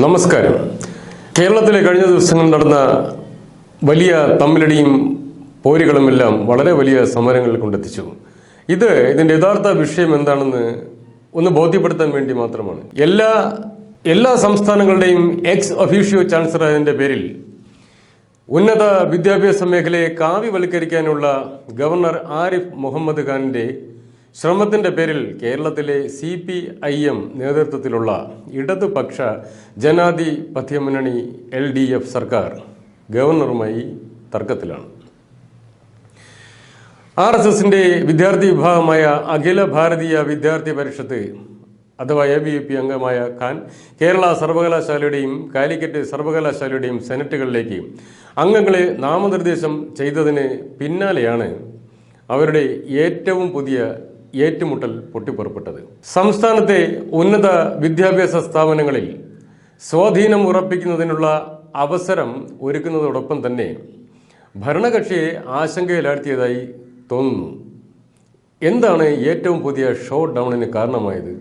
നമസ്കാരം. കേരളത്തിലെ കഴിഞ്ഞ ദിവസങ്ങൾ നടന്ന വലിയ തമ്മിലടിയും പോരുകളുമെല്ലാം വളരെ വലിയ സമരങ്ങൾ കൊണ്ടെത്തിച്ചു. ഇത് ഇതിന്റെ യഥാർത്ഥ വിഷയം എന്താണെന്ന് ഒന്ന് ബോധ്യപ്പെടുത്താൻ വേണ്ടി മാത്രമാണ്. എല്ലാ എല്ലാ സംസ്ഥാനങ്ങളുടെയും എക്സ് ഒഫീഷ്യോ ചാൻസലറിന്റെ പേരിൽ ഉന്നത വിദ്യാഭ്യാസ മേഖലയെ കാവ്യവൽക്കരിക്കാനുള്ള ഗവർണർ ആരിഫ് മുഹമ്മദ് ഖാന്റെ ശ്രമത്തിന്റെ പേരിൽ കേരളത്തിലെ സി പി ഐ എം നേതൃത്വത്തിലുള്ള ഇടതുപക്ഷ ജനാധിപത്യ മുന്നണി എൽ ഡി എഫ് സർക്കാർ ഗവർണറുമായി തർക്കത്തിലാണ്. ആർ എസ് എസിന്റെ വിദ്യാർത്ഥി വിഭാഗമായ അഖില ഭാരതീയ വിദ്യാർത്ഥി പരിഷത്ത് അഥവാ എ ബി പി അംഗമായ ഖാൻ കേരള സർവകലാശാലയുടെയും കാലിക്കറ്റ് സർവകലാശാലയുടെയും സെനറ്റുകളിലേക്ക് അംഗങ്ങളെ നാമനിർദ്ദേശം ചെയ്തതിന് പിന്നാലെയാണ് അവരുടെ ഏറ്റവും പുതിയ ഏറ്റുമുട്ടൽ പൊട്ടിപ്പുറപ്പെട്ടത്. സംസ്ഥാനത്തെ ഉന്നത വിദ്യാഭ്യാസ സ്ഥാപനങ്ങളിൽ സ്വാധീനം ഉറപ്പിക്കുന്നതിനുള്ള അവസരം ഒരുക്കുന്നതോടൊപ്പം തന്നെ ഭരണകക്ഷിയെ ആശങ്കയിലാഴ്ത്തിയതായി തോന്നുന്നു. എന്താണ് ഏറ്റവും പുതിയ ഷോ ഡൗണിന് കാരണമായത്?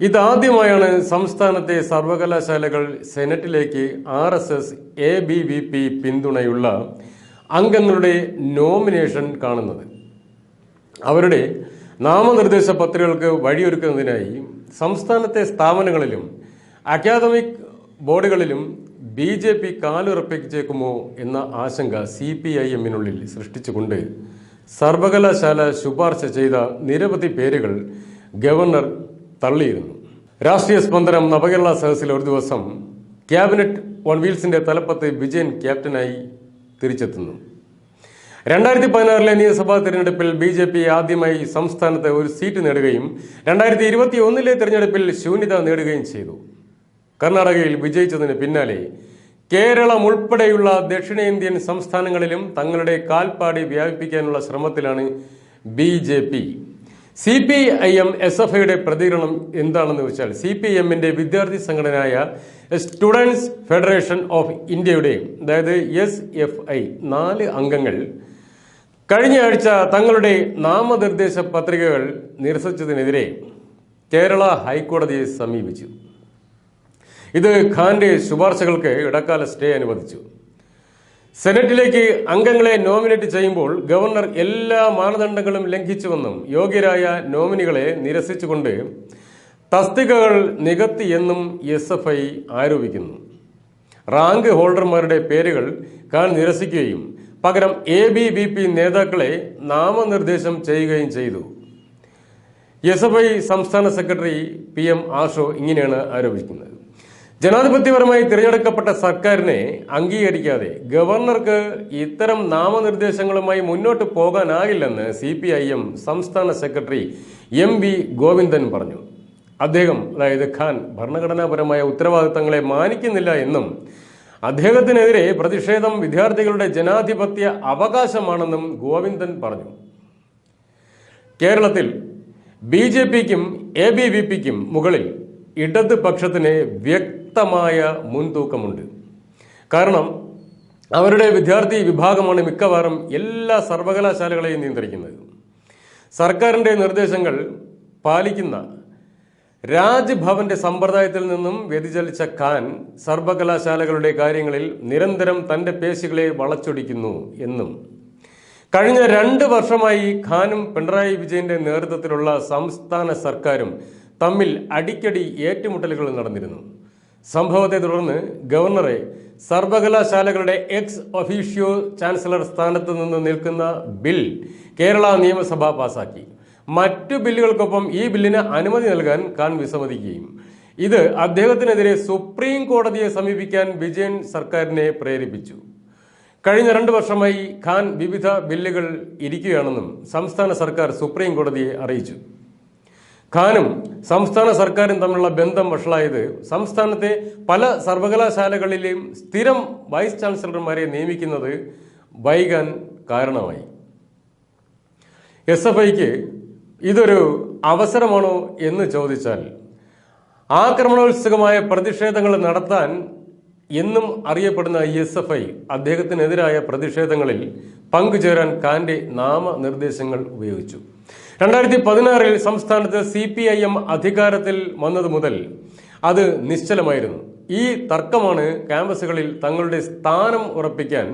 ഇതാദ്യമായാണ് സംസ്ഥാനത്തെ സർവകലാശാലകൾ സെനറ്റിലേക്ക് R S S A B V P പിന്തുണയുള്ള അംഗങ്ങളുടെ നോമിനേഷൻ കാണുന്നത്. അവരുടെ നാമനിർദ്ദേശ പത്രികകൾക്ക് വഴിയൊരുക്കുന്നതിനായി സംസ്ഥാനത്തെ സ്ഥാപനങ്ങളിലും അക്കാദമിക് ബോർഡുകളിലും ബി ജെ പി കാലുറപ്പിച്ചേക്കുമോ എന്ന ആശങ്ക സി പി ഐ എമ്മിനുള്ളിൽ സൃഷ്ടിച്ചുകൊണ്ട് സർവകലാശാല ശുപാർശ ചെയ്ത നിരവധി പേരുകൾ ഗവർണർ തള്ളിയിരുന്നു. രാഷ്ട്രീയ സ്പന്ദനം നവകേരള സദസ്സിൽ ഒരു ദിവസം ക്യാബിനറ്റ് ഓൺ വീൽസിന്റെ തലപ്പത്ത് വിജയൻ ക്യാപ്റ്റനായി തിരിച്ചെത്തുന്നു. രണ്ടായിരത്തി പതിനാറിലെ നിയമസഭാ തെരഞ്ഞെടുപ്പിൽ ബി ജെ പി ആദ്യമായി സംസ്ഥാനത്ത് ഒരു സീറ്റ് നേടുകയും രണ്ടായിരത്തി ഇരുപത്തി ഒന്നിലെ തെരഞ്ഞെടുപ്പിൽ ശൂന്യത നേടുകയും ചെയ്തു. കർണാടകയിൽ വിജയിച്ചതിന് പിന്നാലെ കേരളം ഉൾപ്പെടെയുള്ള ദക്ഷിണേന്ത്യൻ സംസ്ഥാനങ്ങളിലും തങ്ങളുടെ കാൽപ്പാടി വ്യാപിപ്പിക്കാനുള്ള ശ്രമത്തിലാണ് B J P. C P I M S F ഐയുടെ പ്രതികരണം എന്താണെന്ന് വെച്ചാൽ സി പി എമ്മിന്റെ വിദ്യാർത്ഥി സംഘടനയായ സ്റ്റുഡൻസ് ഫെഡറേഷൻ ഓഫ് ഇന്ത്യയുടെ അതായത് എസ് എഫ് ഐ നാല് അംഗങ്ങൾ കഴിഞ്ഞ ആഴ്ച തങ്ങളുടെ നാമനിർദ്ദേശ പത്രികകൾ നിരസിച്ചതിനെതിരെ കേരള ഹൈക്കോടതിയെ സമീപിച്ചു. ഇത് ഖാന്റെ ശുപാർശകൾക്ക് ഇടക്കാല സ്റ്റേ അനുവദിച്ചു. സെനറ്റിലേക്ക് അംഗങ്ങളെ നോമിനേറ്റ് ചെയ്യുമ്പോൾ ഗവർണർ എല്ലാ മാനദണ്ഡങ്ങളും ലംഘിച്ചുവെന്നും യോഗ്യരായ നോമിനികളെ നിരസിച്ചുകൊണ്ട് തസ്തികകൾ നികത്തിയെന്നും എസ് എഫ് ഐ ആരോപിക്കുന്നു. റാങ്ക് ഹോൾഡർമാരുടെ പേരുകൾ ഖാൻ നിരസിക്കുകയും പകരം എ ബി വി പി നേതാക്കളെ നാമനിർദ്ദേശം ചെയ്യുകയും ചെയ്തു. എസ് എഫ് ഐ സംസ്ഥാന സെക്രട്ടറി പി എം ആഷോ ഇങ്ങനെയാണ് ആരോപിക്കുന്നത്. ജനാധിപത്യപരമായി തിരഞ്ഞെടുക്കപ്പെട്ട സർക്കാരിനെ അംഗീകരിക്കാതെ ഗവർണർക്ക് ഇത്തരം നാമനിർദ്ദേശങ്ങളുമായി മുന്നോട്ട് പോകാനാകില്ലെന്ന് സി പി ഐ എം സംസ്ഥാന സെക്രട്ടറി എം വി ഗോവിന്ദൻ പറഞ്ഞു. അദ്ദേഹം അതായത് ഖാൻ ഭരണഘടനാപരമായ ഉത്തരവാദിത്തങ്ങളെ മാനിക്കുന്നില്ല എന്നും അദ്ദേഹത്തിനെതിരെ പ്രതിഷേധം വിദ്യാർത്ഥികളുടെ ജനാധിപത്യ അവകാശമാണെന്നും ഗോവിന്ദൻ പറഞ്ഞു. കേരളത്തിൽ ബി ജെ പിക്കും എ ബി വി പിക്കും മുകളിൽ ഇടത് പക്ഷത്തിന് വ്യക്തമായ മുൻതൂക്കമുണ്ട്. കാരണം അവരുടെ വിദ്യാർത്ഥി വിഭാഗമാണ് മിക്കവാറും എല്ലാ സർവകലാശാലകളെയും നിയന്ത്രിക്കുന്നത്. സർക്കാരിന്റെ നിർദ്ദേശങ്ങൾ പാലിക്കുന്ന രാജ്ഭവന്റെ സമ്പ്രദായത്തിൽ നിന്നും വ്യതിചലിച്ച ഖാൻ സർവകലാശാലകളുടെ കാര്യങ്ങളിൽ നിരന്തരം തന്റെ പേശികളെ വളച്ചൊടിക്കുന്നു എന്നും. കഴിഞ്ഞ രണ്ട് വർഷമായി ഖാനും പിണറായി വിജയന്റെ നേതൃത്വത്തിലുള്ള സംസ്ഥാന സർക്കാരും തമ്മിൽ അടിക്കടി ഏറ്റുമുട്ടലുകൾ നടന്നിരുന്നു. സംഭവത്തെ തുടർന്ന് ഗവർണറെ സർവകലാശാലകളുടെ എക്സ് ഒഫീഷ്യോ ചാൻസലർ സ്ഥാനത്ത് നിന്ന് നിൽക്കുന്ന ബിൽ കേരള നിയമസഭ പാസാക്കി. മറ്റു ബില്ലുകൾക്കൊപ്പം ഈ ബില്ലിന് അനുമതി നൽകാൻ ഖാൻ വിസമ്മതിക്കുകയും. ഇത് അദ്ദേഹത്തിനെതിരെ സുപ്രീം കോടതിയെ സമീപിക്കാൻ വിജയൻ സർക്കാരിനെ പ്രേരിപ്പിച്ചു. കഴിഞ്ഞ രണ്ട് വർഷമായി ഖാൻ വിവിധ ബില്ലുകൾ ഇരിക്കുകയാണെന്നും സംസ്ഥാന സർക്കാർ സുപ്രീം കോടതിയെ അറിയിച്ചു. ഖാനും സംസ്ഥാന സർക്കാരും തമ്മിലുള്ള ബന്ധം വഷളായത് സംസ്ഥാനത്തെ പല സർവകലാശാലകളിലെയും സ്ഥിരം വൈസ് ചാൻസലർമാരെ നിയമിക്കുന്നത് വൈകാൻ കാരണമായി. എസ് എഫ് ഐക്ക് ഇതൊരു അവസരമാണോ എന്ന് ചോദിച്ചാൽ ആക്രമണോത്സുകമായ പ്രതിഷേധങ്ങൾ നടത്താൻ എന്നും അറിയപ്പെടുന്ന എസ് എഫ് ഐ അദ്ദേഹത്തിനെതിരായ പ്രതിഷേധങ്ങളിൽ പങ്കുചേരാൻ കാന്റെ നാമനിർദ്ദേശങ്ങൾ ഉപയോഗിച്ചു. രണ്ടായിരത്തി പതിനാറിൽ സംസ്ഥാനത്ത് സി പി ഐ എം അധികാരത്തിൽ വന്നത് മുതൽ അത് നിശ്ചലമായിരുന്നു. ഈ തർക്കമാണ് ക്യാമ്പസുകളിൽ തങ്ങളുടെ സ്ഥാനം ഉറപ്പിക്കാൻ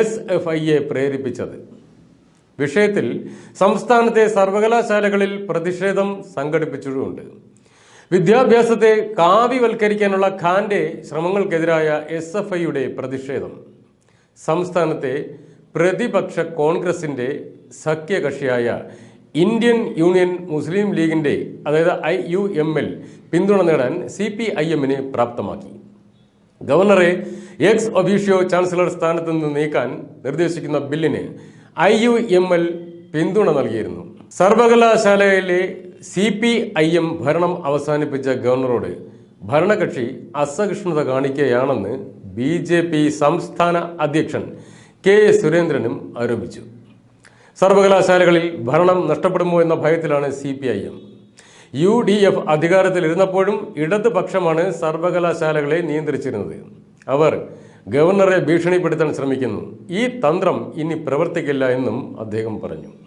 എസ് എഫ് ഐയെ പ്രേരിപ്പിച്ചത്. വിഷയത്തിൽ സംസ്ഥാനത്തെ സർവകലാശാലകളിൽ പ്രതിഷേധം സംഘടിപ്പിച്ചിട്ടുമുണ്ട് വിദ്യാഭ്യാസത്തെ കാവ്യവൽക്കരിക്കാനുള്ള ഖാന്റെ ശ്രമങ്ങൾക്കെതിരായ എസ് എഫ് ഐയുടെ പ്രതിഷേധം. സംസ്ഥാനത്തെ പ്രതിപക്ഷ കോൺഗ്രസിന്റെ സഖ്യകക്ഷിയായ ഇന്ത്യൻ യൂണിയൻ മുസ്ലിം ലീഗിന്റെ അതായത് ഐ യു എം എൽ പിന്തുണ നേടാൻ സി പി ഐ എമ്മിനെ പ്രാപ്തമാക്കി. ഗവർണറെ എക്സ് ഒഫീഷ്യോ ചാൻസലർ സ്ഥാനത്ത് നിന്ന് നീക്കാൻ നിർദ്ദേശിക്കുന്ന ബില്ലിന് ഐ യു എം എൽ പിന്തുണ നൽകിയിരുന്നു. സർവകലാശാലയിലെ സി പി ഐ എം ഭരണം അവസാനിപ്പിച്ച ഗവർണറോട് ഭരണകക്ഷി അസഹിഷ്ണുത കാണിക്കുകയാണെന്ന് ബി ജെ പി സംസ്ഥാന അധ്യക്ഷൻ കെ സുരേന്ദ്രനും ആരോപിച്ചു. സർവകലാശാലകളിൽ ഭരണം നഷ്ടപ്പെടുമോ എന്ന ഭയത്തിലാണ് C P I M U D F അധികാരത്തിലിരുന്നപ്പോഴും ഇടതുപക്ഷമാണ് സർവകലാശാലകളെ നിയന്ത്രിച്ചിരുന്നത്. അവർ ഗവർണറെ ഭീഷണിപ്പെടുത്താൻ ശ്രമിക്കുന്നു. ഈ തന്ത്രം ഇനി പ്രവർത്തിക്കില്ല എന്നും അദ്ദേഹം പറഞ്ഞു.